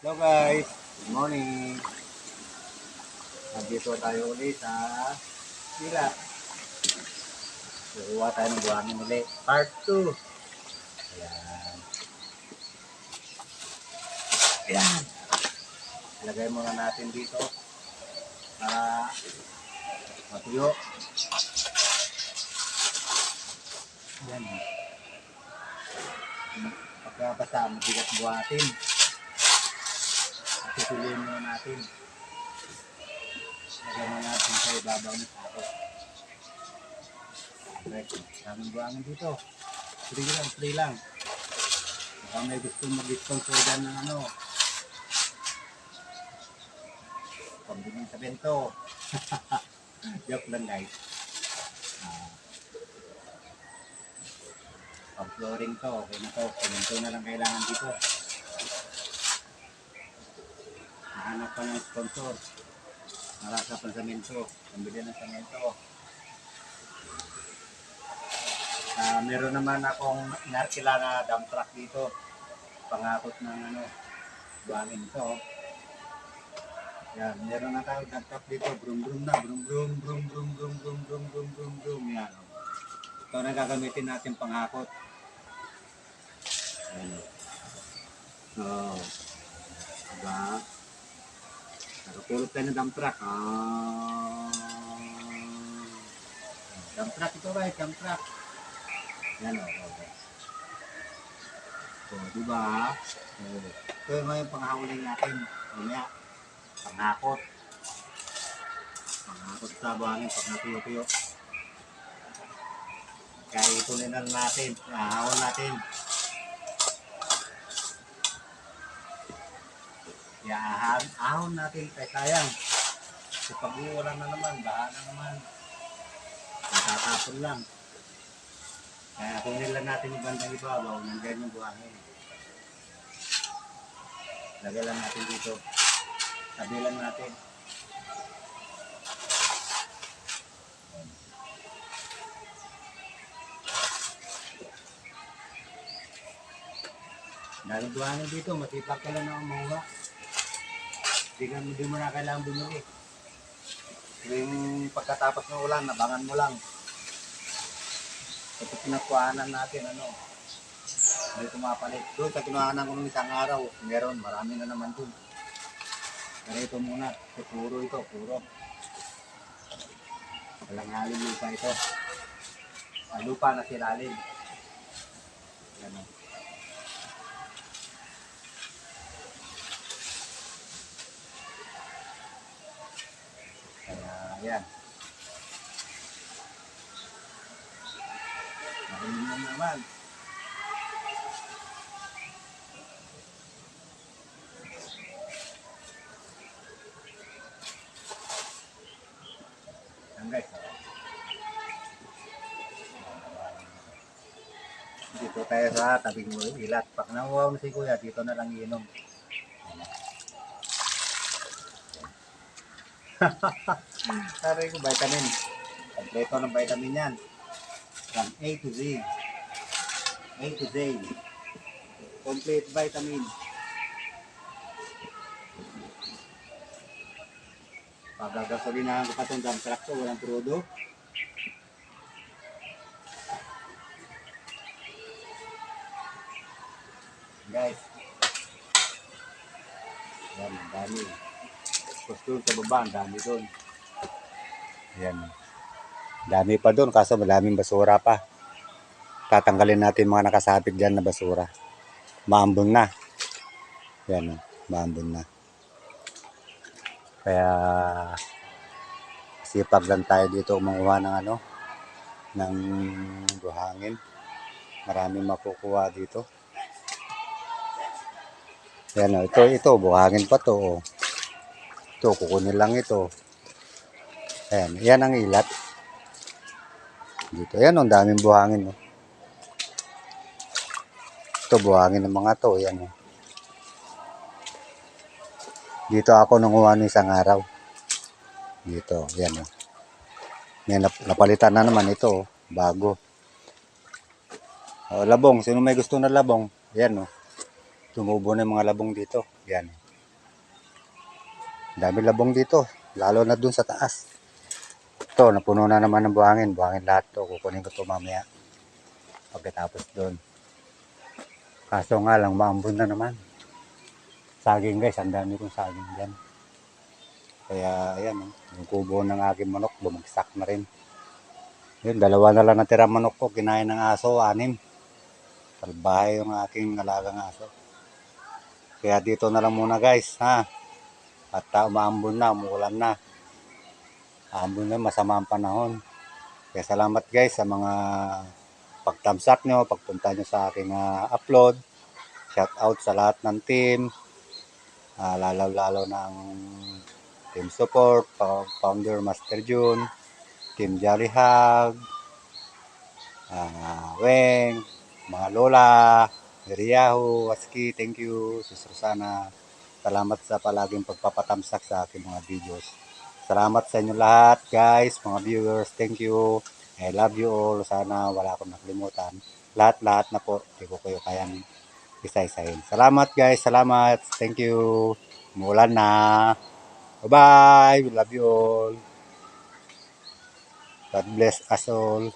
Hello guys, good morning. Nandito tayo ulit sa sila. Kukuha tayo ng buhangin ulit. Part 2. Ayan. Ayan. Ilagay muna natin dito para matuyo. Ayan. Pagka basta mabigat buhatin. Pipiliin muna natin. Lagyan natin sa ibabaw ng sako. Okay, daming buhangin dito. Free lang, free lang. Baka may gusto mag-sponsor dyan ng ano. Pambigyan sa bento. Joke lang guys. Ah. pang flooring to, okay na to. Semento na lang kailangan dito. Nahanap pa ng sponsor. Marasa pa ng semento. Pambili ng semento. Ah, meron naman akong inarkila na dump truck dito. Pangakot ng ano, buhangin to. Yan, meron na tayo dump truck dito. Brum brum na, brum brum brum brum brum brum brum brum brum brum. Yan. Ito na gagamitin natin pangakot. Yan. So, diba? Nakapulot tayo ng dump truck. Ah. Dump truck ito guys, dump truck. Yan o. Oh, okay. So, di ba? So, ito yung mga panghahuling natin. Mamaya, panghakot. Panghakot sa buhangin pag natuyo-tuyo. Kaya itunin na natin. Ahawon natin. Kaya ahon, natin kay sayang. Kasi pag na naman, baha na naman. Natatapon lang. Kaya kunin lang natin yung bandang ibabaw, nandiyan yung buhangin. Lagay lang natin dito. Tabi lang natin. Dahil buhangin dito, matipag ka lang na umuha. Hindi ka hindi mo na kailangan bumili. Yung pagkatapos ng ulan, nabangan mo lang. Ito pinakuhanan natin, ano, may tumapalit. Doon sa kinuhanan ko ng isang araw, meron, marami na naman doon. Pero ito muna, ito puro ito, puro. Walang halim lupa ito. Ang lupa na silalim. Yan Ayan. Mahinom na naman. Ayan guys. Dito tayo sa tabing ilat. Pag nanguwaw na si kuya, dito na lang iinom. Ha ha ha. Sabi ko, vitamin. Kompleto ng vitamin yan. From A to Z. A to Z. Complete vitamin. Pagagasolinahan ko pa itong dump truck ko, walang crudo. Guys. Yan, dami. Doon sa baba, ang dami doon. Yan. Dami pa doon, kaso maraming basura pa. Tatanggalin natin mga nakasapit dyan na basura. Maambon na. Yan, oh, maambon na. Kaya sipag lang tayo dito manguha ng ano ng buhangin. Maraming makukuha dito. Yan oh, ito, ito, buhangin pa to. Oh. Ito, kukunin lang ito. Ayan, yan ang ilat. Dito, yan, oh, ang daming buhangin. Oh. Ito, buhangin ng mga to. Yan, oh. Dito ako nanguha ng isang araw. Dito, yan, oh. May nap- napalitan na naman ito, bago. Oh, labong, sino may gusto na labong? Yan, oh. Tumubo na mga labong dito. Yan. Dami labong dito. Lalo na dun sa taas. Ito, napuno na naman ng buhangin. Buhangin lahat to. Kukunin ko to mamaya. Pagkatapos doon. Kaso nga lang, maambon na naman. Saging guys, ang dami kong saging dyan. Kaya, ayan, oh, yung kubo ng aking manok, bumagsak na rin. Yun, dalawa na lang natira manok ko, kinain ng aso, anim. Salbahe yung aking alagang aso. Kaya dito na lang muna guys, ha. At uh, umaambon na, umuulan na. Aambon na, masama ang panahon. Kaya salamat guys sa mga pagtamsak nyo, pagpunta nyo sa aking ah, upload. Shout out sa lahat ng team. Ah, lalo-lalo ng team support, founder Master June, team Jolly Hug, ah, Weng, mga Lola, Miriyahu, Waski, thank you, Sis Rosana. Salamat sa palaging pagpapatamsak sa aking mga videos. Salamat sa inyo lahat, guys, mga viewers. Thank you. I love you all. Sana wala akong nakalimutan. Lahat-lahat na po. Hindi ko kayo kayang isa-isahin. Salamat, guys. Salamat. Thank you. Mulan na. Bye-bye. We love you all. God bless us all.